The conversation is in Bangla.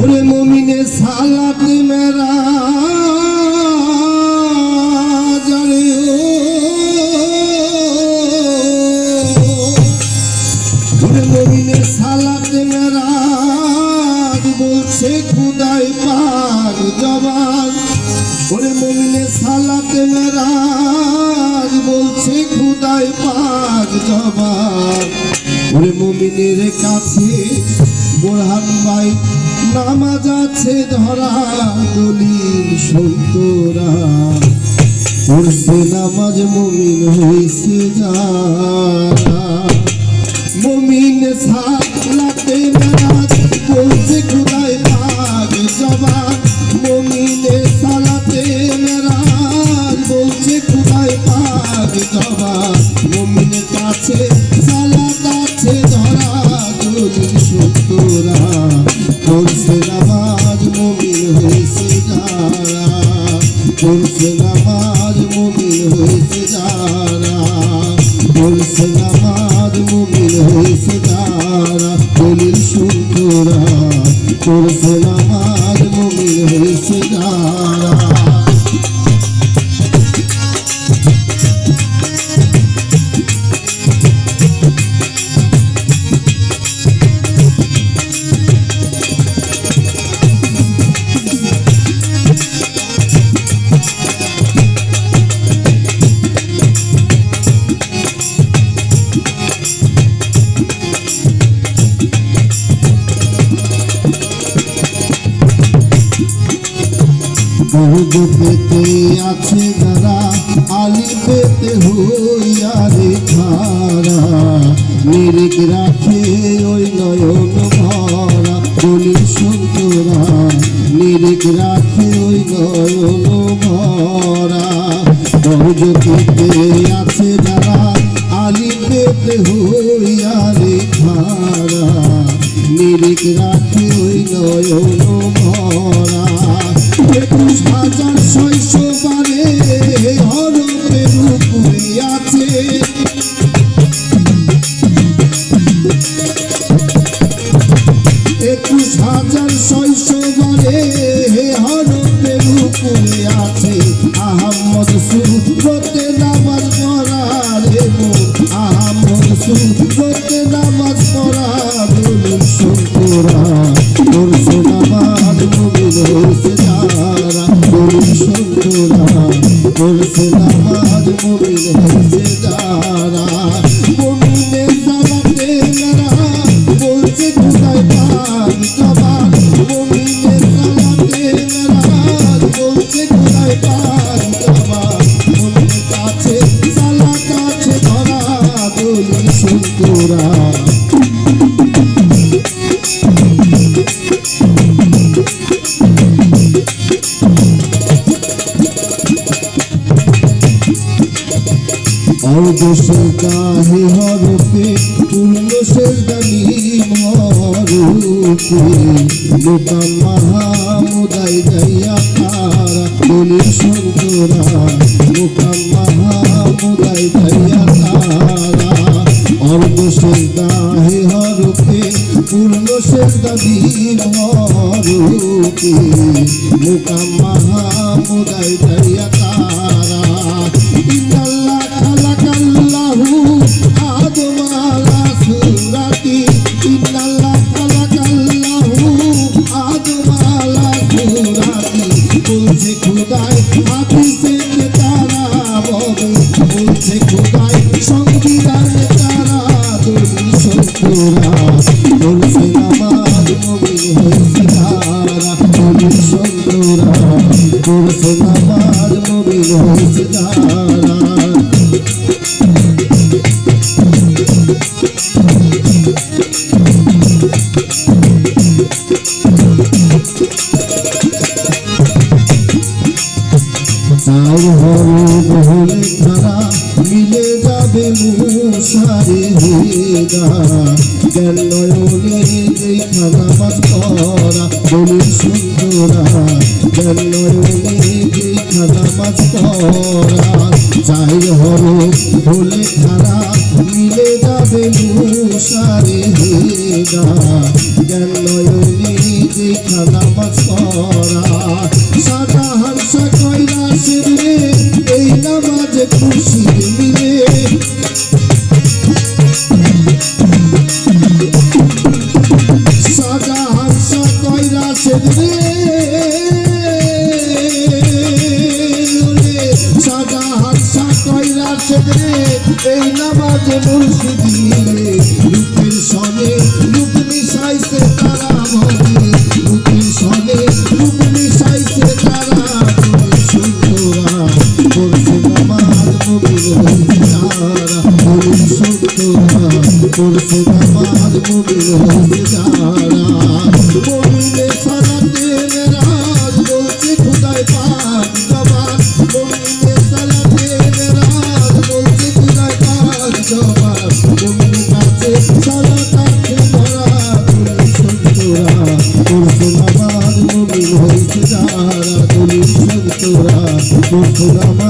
ওরে মমিনে সালাতে মেরা মমিনে সালাতে মেরা বলছে, খুদাই পাক জবান। ওরে মমিনে সালাতে মেরা বলছে, খুদাই পাক জবান। ওরে মমিনের কাছে বোরহান ভাই নামাজ আছে ধরা দলিল সন্তরা পড়ছে নামাজ মমিন হয়েছে যা মমিন সালাতে নামাজ বলছে পড়ছে নামাজ মুমিন হয়েছে যারা পড়ছে নামাজ মুমিন হয়েছে যারা দলিল সুন্দরা পড়ছে নামাজ মুমিন হয়েছে যারা আলি পেতে হইয়া রে খারা। নিরিক রাখে ওই নয়ন ভরা। দলিল সন্তরা নিরিক রাখে ওই নয়ন ভরা। পেতে আছে যারা, আলি পেতে হইয়া রে খারা। নিরিক রাখে ওই নয়ন ভরা। হাজার ছয়শো বারে হরপের উপরে আছে আহমদ সুরতে নামাজ পড়া রে মন আহমদ সুরতে নামাজ পড়া বলুন শঙ্করা করছে নামাজ মুমিন হয়েছে যারা বলুন শঙ্করা করছে নামাজ মুমিন হয়েছে যারা অর্ধশের দাহি হরপে পূর্ণ শেষ দানি মরূপে লোকাল মাহামুদাই যাইয়া তারা দলিল সন্তরা। লোকাল মাহামুদাই যাইয়া তারা অর্ধশের দাহি হরপে পূর্ণ শেষ দানি মরূপে লোকাল মাহামুদাই যাইয়া তারা চার হরে খারা মিলে যেই খানা যাই হরে ভুলে খারা মিলে যাবে মুসারে জ্ঞান নয়নে যে যেখানা মাছ করা সাদা এই নামাজ মুর্শিদি রূপের সনে করছে